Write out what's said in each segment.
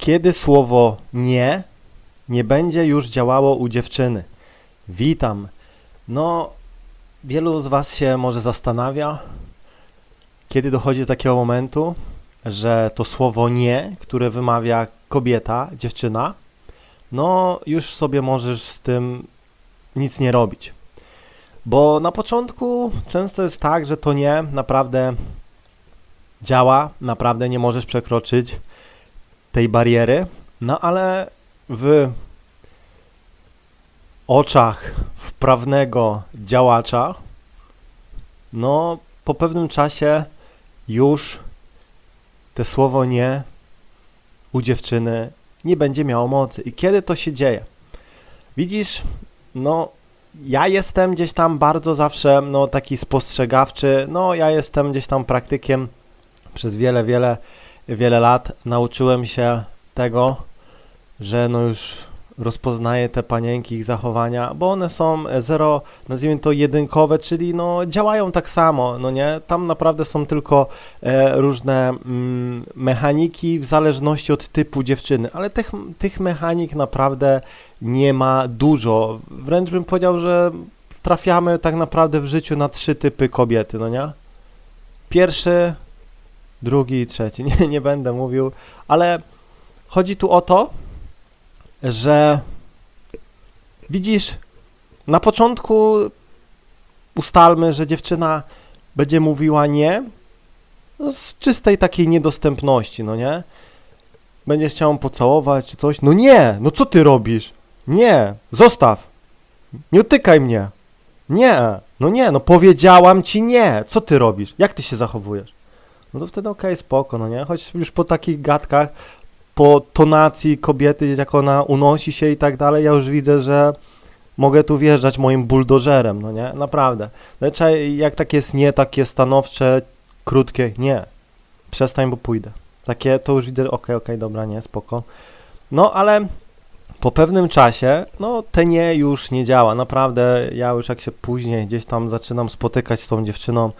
Kiedy słowo nie nie będzie już działało u dziewczyny? Witam. No, wielu z Was się może zastanawia, kiedy dochodzi do takiego momentu, że to słowo nie, które wymawia kobieta, dziewczyna, no już sobie możesz z tym nic nie robić. Bo na początku często jest tak, że to nie naprawdę działa, naprawdę nie możesz przekroczyć tej bariery, no ale w oczach wprawnego działacza, no po pewnym czasie już te słowo nie u dziewczyny nie będzie miało mocy. I kiedy to się dzieje? Widzisz, no ja jestem gdzieś tam bardzo zawsze no taki spostrzegawczy, no ja jestem gdzieś tam praktykiem przez wiele, wiele, wiele lat. Nauczyłem się tego, że no już rozpoznaję te panienki, ich zachowania, bo one są zero, nazwijmy to jedynkowe, czyli no działają tak samo, no nie? Tam naprawdę są tylko e, różne mm, mechaniki w zależności od typu dziewczyny, ale tych, tych mechanik naprawdę nie ma dużo. Wręcz bym powiedział, że trafiamy tak naprawdę w życiu na trzy typy kobiety, no nie? Pierwszy, drugi i trzeci. Nie, nie będę mówił, ale chodzi tu o to, że widzisz, na początku ustalmy, że dziewczyna będzie mówiła nie no z czystej takiej niedostępności, no nie? Będziesz chciał pocałować czy coś. No nie, no co ty robisz? Nie, zostaw. Nie utykaj mnie. Nie, no nie, no powiedziałam ci nie. Co ty robisz? Jak ty się zachowujesz? No to wtedy okej, spoko, no nie? Choć już po takich gadkach, po tonacji kobiety, jak ona unosi się i tak dalej, ja już widzę, że mogę tu wjeżdżać moim buldożerem, no nie? Naprawdę. Znaczy, jak takie jest nie, takie stanowcze, krótkie, nie. Przestań, bo pójdę. Takie, to już widzę, okej, okej, dobra, nie, spoko. No, ale po pewnym czasie, no, te nie już nie działa. Naprawdę, ja już jak się później gdzieś tam zaczynam spotykać z tą dziewczyną,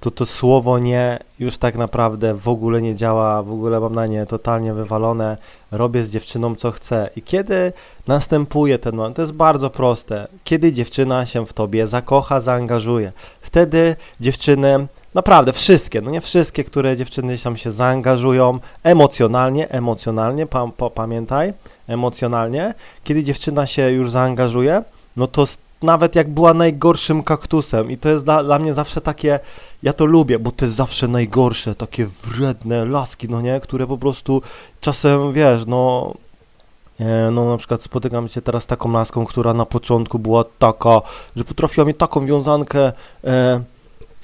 to to słowo nie już tak naprawdę w ogóle nie działa, w ogóle mam na nie totalnie wywalone, robię z dziewczyną co chcę. I kiedy następuje ten moment, to jest bardzo proste, kiedy dziewczyna się w tobie zakocha, zaangażuje, wtedy dziewczyny, naprawdę wszystkie, no nie wszystkie, które dziewczyny tam się zaangażują emocjonalnie, emocjonalnie, pa, pa, pamiętaj, emocjonalnie, kiedy dziewczyna się już zaangażuje, no to nawet jak była najgorszym kaktusem. I to jest dla, dla mnie zawsze takie, ja to lubię, bo to jest zawsze najgorsze, takie wredne laski, no nie, które po prostu czasem, wiesz, no, no na przykład spotykam się teraz z taką laską, która na początku była taka, że potrafiła mi taką wiązankę e,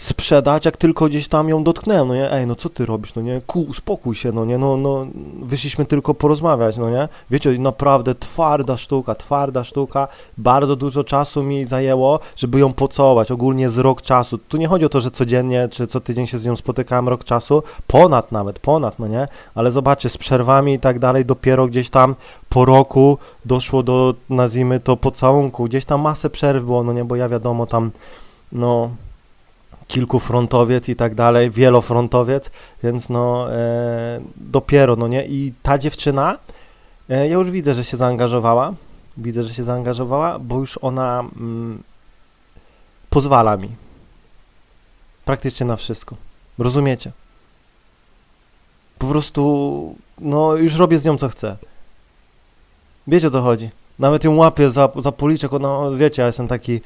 sprzedać, jak tylko gdzieś tam ją dotknęłem, no nie, ej, no co ty robisz, no nie, ku, uspokój się, no nie, no, no, wyszliśmy tylko porozmawiać, no nie, wiecie, naprawdę twarda sztuka, twarda sztuka, bardzo dużo czasu mi zajęło, żeby ją pocałować, ogólnie z rok czasu, tu nie chodzi o to, że codziennie, czy co tydzień się z nią spotykałem rok czasu, ponad nawet, ponad, no nie, ale zobaczcie, z przerwami i tak dalej, dopiero gdzieś tam po roku doszło do, nazwijmy to, pocałunku, gdzieś tam masę przerw było, no nie, bo ja wiadomo, tam, no, kilkufrontowiec i tak dalej, wielofrontowiec, więc no e, dopiero, no nie, i ta dziewczyna, e, ja już widzę, że się zaangażowała, widzę, że się zaangażowała, bo już ona mm, pozwala mi praktycznie na wszystko, rozumiecie? Po prostu, no już robię z nią co chcę. Wiecie o co chodzi? Nawet ją łapię za, za policzek, ona, wiecie, ja jestem taki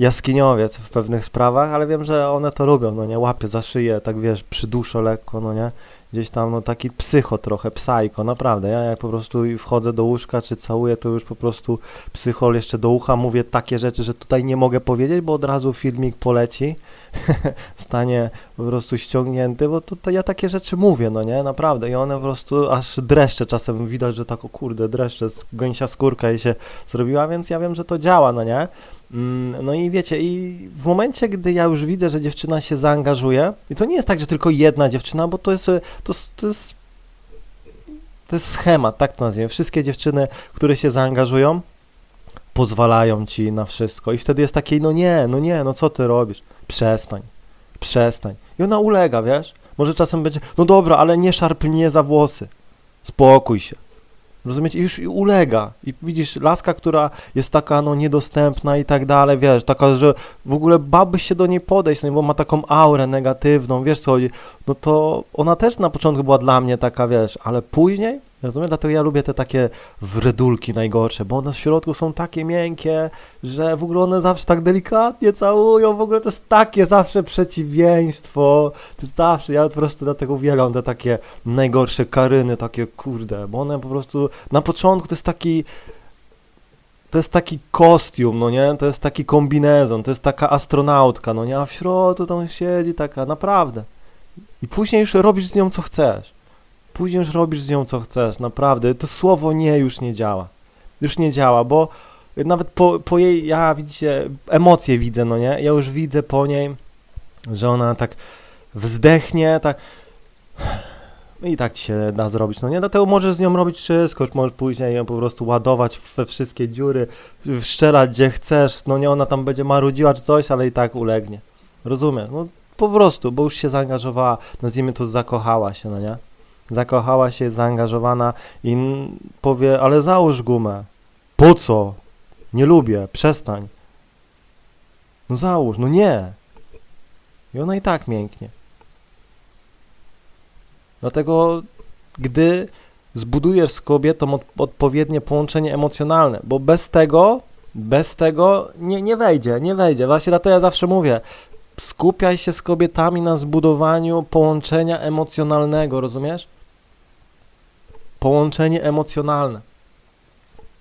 jaskiniowiec w pewnych sprawach, ale wiem, że one to lubią, no nie, łapie za szyję, tak wiesz, przyduszę lekko, no nie, gdzieś tam, no taki psycho trochę, psajko, naprawdę, ja jak po prostu wchodzę do łóżka, czy całuję, to już po prostu psychol jeszcze do ucha mówię takie rzeczy, że tutaj nie mogę powiedzieć, bo od razu filmik poleci, stanie po prostu ściągnięty, bo to ja takie rzeczy mówię, no nie, naprawdę, i one po prostu aż dreszcze czasem widać, że tak, o kurde, dreszcze, gęsia skórka jej się zrobiła, więc ja wiem, że to działa, no nie, No i wiecie, i w momencie, gdy ja już widzę, że dziewczyna się zaangażuje, i to nie jest tak, że tylko jedna dziewczyna, bo to jest, e, to, to jest, to jest schemat, tak to nazwijmy. Wszystkie dziewczyny, które się zaangażują, pozwalają ci na wszystko. I wtedy jest takie, no nie, no nie, no co ty robisz? Przestań, przestań. I ona ulega, wiesz? Może czasem będzie, no dobra, ale nie szarp mnie za włosy. Spokój się. Rozumiecie? I już i ulega. I widzisz, laska, która jest taka, no, niedostępna i tak dalej, wiesz, taka, że w ogóle bałbyś się do niej podejść, no, bo ma taką aurę negatywną, wiesz co chodzi, no to ona też na początku była dla mnie taka, wiesz, ale później, rozumiesz, dlatego ja lubię te takie wredulki najgorsze, bo one w środku są takie miękkie, że w ogóle one zawsze tak delikatnie całują, w ogóle to jest takie zawsze przeciwieństwo, to jest zawsze, ja po prostu dlatego uwielbiam te takie najgorsze karyny, takie kurde, bo one po prostu, na początku to jest taki, to jest taki kostium, no nie, to jest taki kombinezon, to jest taka astronautka, no nie, a w środku tam siedzi taka, naprawdę. I później już robisz z nią co chcesz. Później już robisz z nią co chcesz, naprawdę. To słowo nie już nie działa. Już nie działa, bo nawet po, po jej, ja widzicie, emocje widzę, no nie? Ja już widzę po niej, że ona tak wzdechnie, tak i tak ci się da zrobić, no nie? Dlatego możesz z nią robić wszystko, możesz później ją po prostu ładować we wszystkie dziury, wszczelać gdzie chcesz, no nie? Ona tam będzie marudziła czy coś, ale i tak ulegnie. Rozumiem? No po prostu, bo już się zaangażowała, nazwijmy to zakochała się, no nie? Zakochała się, zaangażowana i powie, ale załóż gumę. Po co? Nie lubię, przestań. No załóż, no nie. I ona i tak mięknie. Dlatego, gdy zbudujesz z kobietą od, odpowiednie połączenie emocjonalne, bo bez tego, bez tego nie, nie wejdzie, nie wejdzie. Właśnie dlatego ja zawsze mówię, skupiaj się z kobietami na zbudowaniu połączenia emocjonalnego, rozumiesz? Połączenie emocjonalne.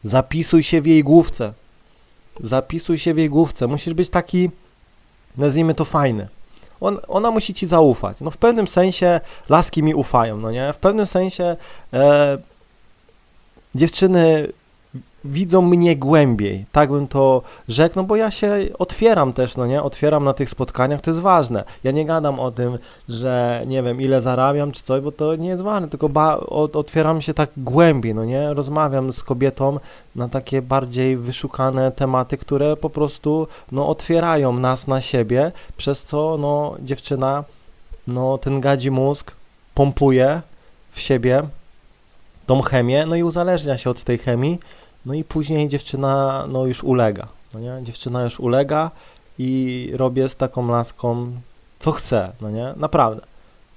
Zapisuj się w jej główce. Zapisuj się w jej główce. Musisz być taki, nazwijmy to fajny. On, ona musi ci zaufać. No w pewnym sensie laski mi ufają, no nie? W pewnym sensie e, dziewczyny widzą mnie głębiej, tak bym to rzekł, no bo ja się otwieram też, no nie? Otwieram na tych spotkaniach, to jest ważne. Ja nie gadam o tym, że nie wiem, ile zarabiam czy coś, bo to nie jest ważne, tylko otwieram się tak głębiej, no nie? Rozmawiam z kobietą na takie bardziej wyszukane tematy, które po prostu, no, otwierają nas na siebie, przez co, no, dziewczyna, no, ten gadzi mózg pompuje w siebie tą chemię, no i uzależnia się od tej chemii, no i później dziewczyna no już ulega, no nie? Dziewczyna już ulega i robię z taką laską co chce, no nie? Naprawdę.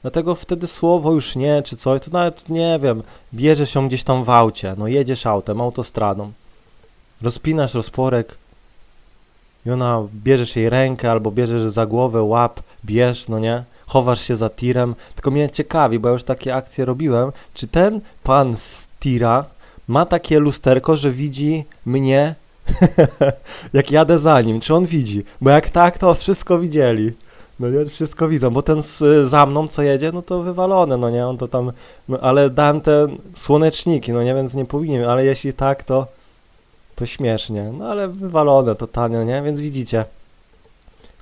Dlatego wtedy słowo już nie, czy coś, to nawet nie wiem, bierzesz ją gdzieś tam w aucie, no jedziesz autem, autostradą, rozpinasz rozporek i ona, bierzesz jej rękę albo bierzesz za głowę, łap, bierz, no nie? Chowasz się za tirem, tylko mnie ciekawi, bo ja już takie akcje robiłem, czy ten pan z tira ma takie lusterko, że widzi mnie, jak jadę za nim. Czy on widzi? Bo jak tak, to wszystko widzieli. No nie, wszystko widzą, bo ten z, za mną, co jedzie, no to wywalone, no nie, on to tam, no ale dałem te słoneczniki, no nie, więc nie powinien, ale jeśli tak, to, to śmiesznie, no ale wywalone totalnie, nie, więc widzicie.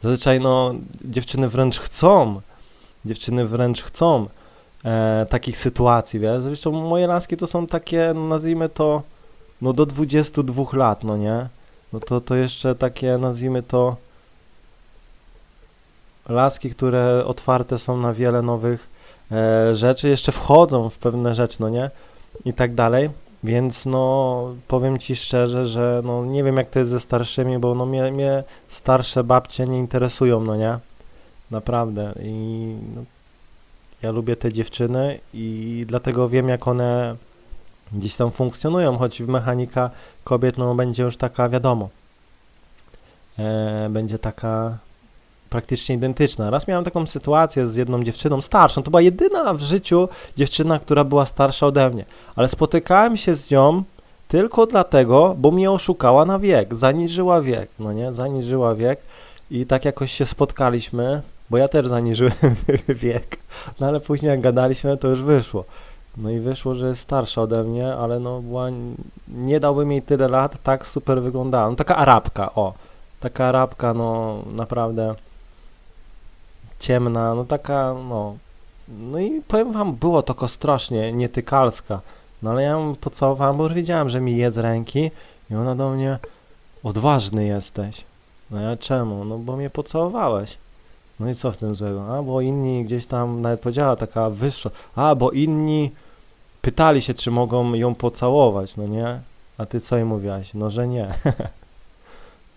Zazwyczaj, no, dziewczyny wręcz chcą, dziewczyny wręcz chcą e, takich sytuacji, wiesz? Zresztą moje laski to są takie, no nazwijmy to, no do 22 lat, no nie? No to, to jeszcze takie, nazwijmy to, laski, które otwarte są na wiele nowych e, rzeczy, jeszcze wchodzą w pewne rzeczy, no nie? I tak dalej. Więc no, powiem Ci szczerze, że no nie wiem jak to jest ze starszymi, bo no mnie, mnie starsze babcie nie interesują, no nie? Naprawdę. I no, ja lubię te dziewczyny i dlatego wiem, jak one gdzieś tam funkcjonują, choć mechanika kobiet no, będzie już taka, wiadomo, e, będzie taka praktycznie identyczna. Raz miałem taką sytuację z jedną dziewczyną starszą, to była jedyna w życiu dziewczyna, która była starsza ode mnie, ale spotykałem się z nią tylko dlatego, bo mnie oszukała na wiek, zaniżyła wiek, no nie, zaniżyła wiek. I tak jakoś się spotkaliśmy, bo ja też zaniżyłem wiek, no ale później jak gadaliśmy, to już wyszło. No i wyszło, że jest starsza ode mnie, ale no była, nie dałbym jej tyle lat, tak super wyglądała. No taka Arabka, o. Taka Arabka, no naprawdę ciemna, no taka, no. No i powiem wam, było to strasznie nietykalska. No ale ja ją pocałowałem, bo już wiedziałem, że mi je z ręki i ona do mnie, odważny jesteś. No ja czemu? No bo mnie pocałowałeś. No i co w tym złego? A, bo inni gdzieś tam, nawet powiedziała taka wyższa, a, bo inni pytali się, czy mogą ją pocałować, no nie? A ty co jej mówiłaś? No, że nie.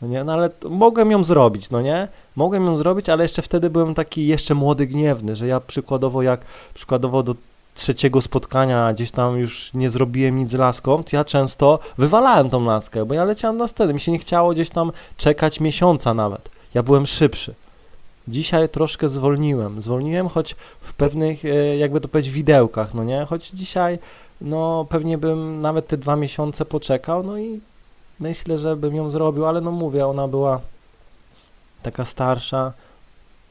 No nie, no ale mogłem ją zrobić, no nie? Mogłem ją zrobić, ale jeszcze wtedy byłem taki jeszcze młody, gniewny, że ja przykładowo jak przykładowo do trzeciego spotkania gdzieś tam już nie zrobiłem nic z laską, to ja często wywalałem tą laskę, bo ja leciałem na scenę, mi się nie chciało gdzieś tam czekać miesiąca nawet. Ja byłem szybszy. Dzisiaj troszkę zwolniłem, zwolniłem choć w pewnych, e, jakby to powiedzieć, widełkach, no nie? Choć dzisiaj, no pewnie bym nawet te dwa miesiące poczekał, no i myślę, że bym ją zrobił, ale no mówię, ona była taka starsza,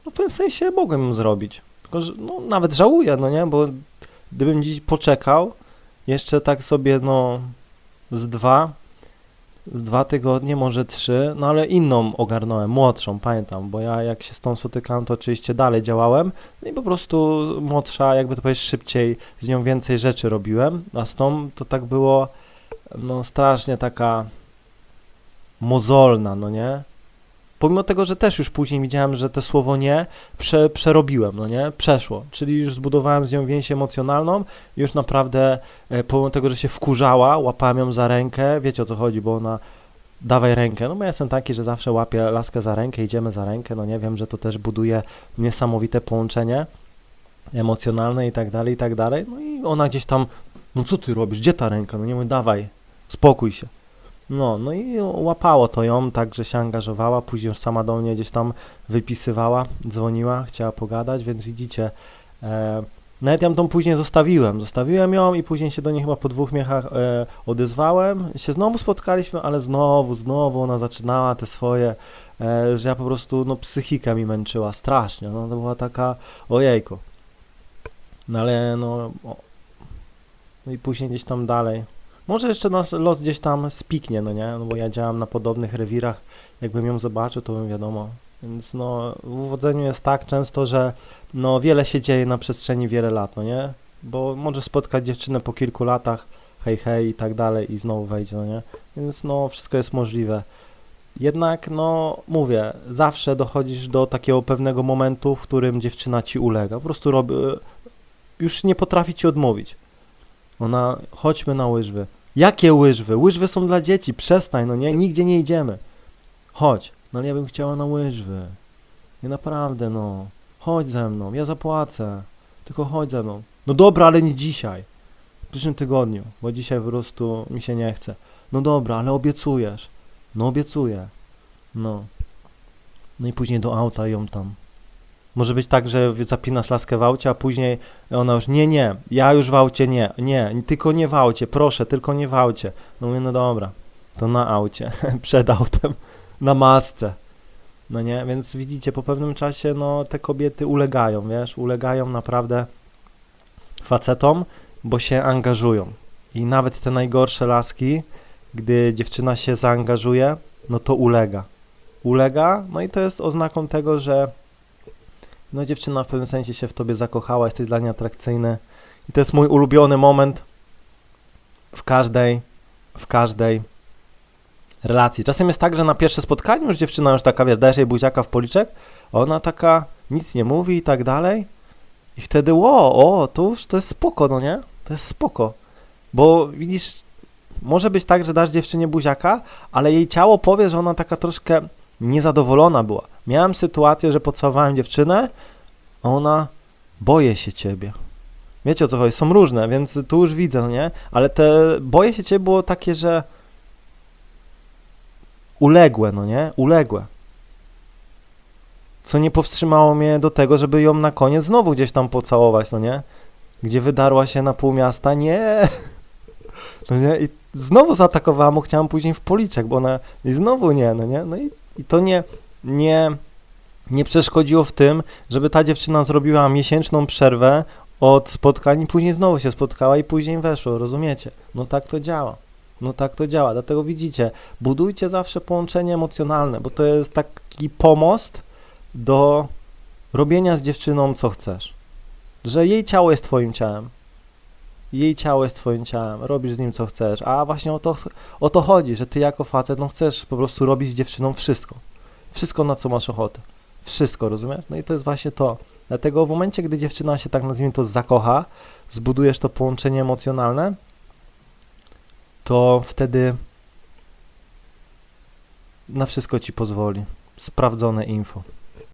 no w pewnym sensie mogłem ją zrobić, tylko że no, nawet żałuję, no nie, bo gdybym dziś poczekał, jeszcze tak sobie, no, z dwa, z dwa tygodnie, może trzy, no ale inną ogarnąłem, młodszą, pamiętam, bo ja jak się z tą spotykałem, to oczywiście dalej działałem, no i po prostu młodsza, jakby to powiedzieć, szybciej, z nią więcej rzeczy robiłem, a z tą to tak było, no strasznie taka mozolna, no nie? Pomimo tego, że też już później widziałem, że to słowo nie prze, przerobiłem, no nie? Przeszło, czyli już zbudowałem z nią więź emocjonalną, już naprawdę, e, pomimo tego, że się wkurzała, łapałem ją za rękę, wiecie o co chodzi, bo ona dawaj rękę, no bo ja jestem taki, że zawsze łapię laskę za rękę, idziemy za rękę, no nie? Wiem, że to też buduje niesamowite połączenie emocjonalne i tak dalej, i tak dalej, no i ona gdzieś tam, no co ty robisz, gdzie ta ręka, no nie mówię, dawaj, spokój się. No, no i łapało to ją, tak, że się angażowała, później już sama do mnie gdzieś tam wypisywała, dzwoniła, chciała pogadać, więc widzicie, e, nawet ja tą później zostawiłem, zostawiłem ją i później się do niej chyba po dwóch miechach e, odezwałem, się znowu spotkaliśmy, ale znowu, znowu ona zaczynała te swoje, e, że ja po prostu, no psychika mi męczyła strasznie, no to była taka, ojejku. No ale no, o, no i później gdzieś tam dalej. Może jeszcze nas los gdzieś tam spiknie, no nie? No bo ja działam na podobnych rewirach. Jakbym ją zobaczył, to bym wiadomo. Więc no, w uwodzeniu jest tak często, że no wiele się dzieje na przestrzeni wiele lat, no nie? Bo możesz spotkać dziewczynę po kilku latach, hej, hej i tak dalej i znowu wejdzie, no nie? Więc no, wszystko jest możliwe. Jednak, no, mówię, zawsze dochodzisz do takiego pewnego momentu, w którym dziewczyna ci ulega. Po prostu robi, już nie potrafi ci odmówić. Ona, chodźmy na łyżwy. Jakie łyżwy? Łyżwy są dla dzieci, przestań, no nie, nigdzie nie idziemy. Chodź. No ale ja bym chciała na łyżwy. Nie naprawdę, no. Chodź ze mną, ja zapłacę. Tylko chodź ze mną. No dobra, ale nie dzisiaj. W przyszłym tygodniu, bo dzisiaj po prostu mi się nie chce. No dobra, ale obiecujesz. No obiecuję. No. No i później do auta ją tam. Może być tak, że zapinasz laskę w aucie, a później ona już, nie, nie, ja już w aucie nie, nie, tylko nie w aucie, proszę, tylko nie w aucie. No mówię, no dobra, to na aucie, przed autem, na masce. No nie, więc widzicie, po pewnym czasie, no te kobiety ulegają, wiesz, ulegają naprawdę facetom, bo się angażują. I nawet te najgorsze laski, gdy dziewczyna się zaangażuje, no to ulega. Ulega, no i to jest oznaką tego, że no dziewczyna w pewnym sensie się w tobie zakochała, jesteś dla niej atrakcyjny. I to jest mój ulubiony moment w każdej, w każdej relacji. Czasem jest tak, że na pierwsze spotkanie już dziewczyna już taka, wiesz, dajesz jej buziaka w policzek, ona taka nic nie mówi i tak dalej. I wtedy, ło, o, to już to jest spoko, no nie? To jest spoko. Bo widzisz, może być tak, że dasz dziewczynie buziaka, ale jej ciało powie, że ona taka troszkę niezadowolona była. Miałem sytuację, że pocałowałem dziewczynę, a ona boję się ciebie. Wiecie o co chodzi? Są różne, więc tu już widzę, no nie? Ale te boję się ciebie było takie, że uległe, no nie? Uległe. Co nie powstrzymało mnie do tego, żeby ją na koniec znowu gdzieś tam pocałować, no nie? Gdzie wydarła się na pół miasta, nie. No nie? I znowu zaatakowałam, chciałam później w policzek, bo ona i znowu nie, no nie? No i, i to nie, nie, nie przeszkodziło w tym, żeby ta dziewczyna zrobiła miesięczną przerwę od spotkań i później znowu się spotkała i później weszło, rozumiecie? No tak to działa. No tak to działa, dlatego widzicie, budujcie zawsze połączenie emocjonalne, bo to jest taki pomost do robienia z dziewczyną co chcesz. Że jej ciało jest twoim ciałem. Jej ciało jest twoim ciałem, robisz z nim co chcesz. A właśnie o to, o to chodzi, że ty jako facet no chcesz po prostu robić z dziewczyną wszystko. Wszystko na co masz ochotę. Wszystko, rozumiesz? No i to jest właśnie to. Dlatego w momencie, gdy dziewczyna się tak nazwijmy to zakocha, zbudujesz to połączenie emocjonalne, to wtedy na wszystko ci pozwoli. Sprawdzone info.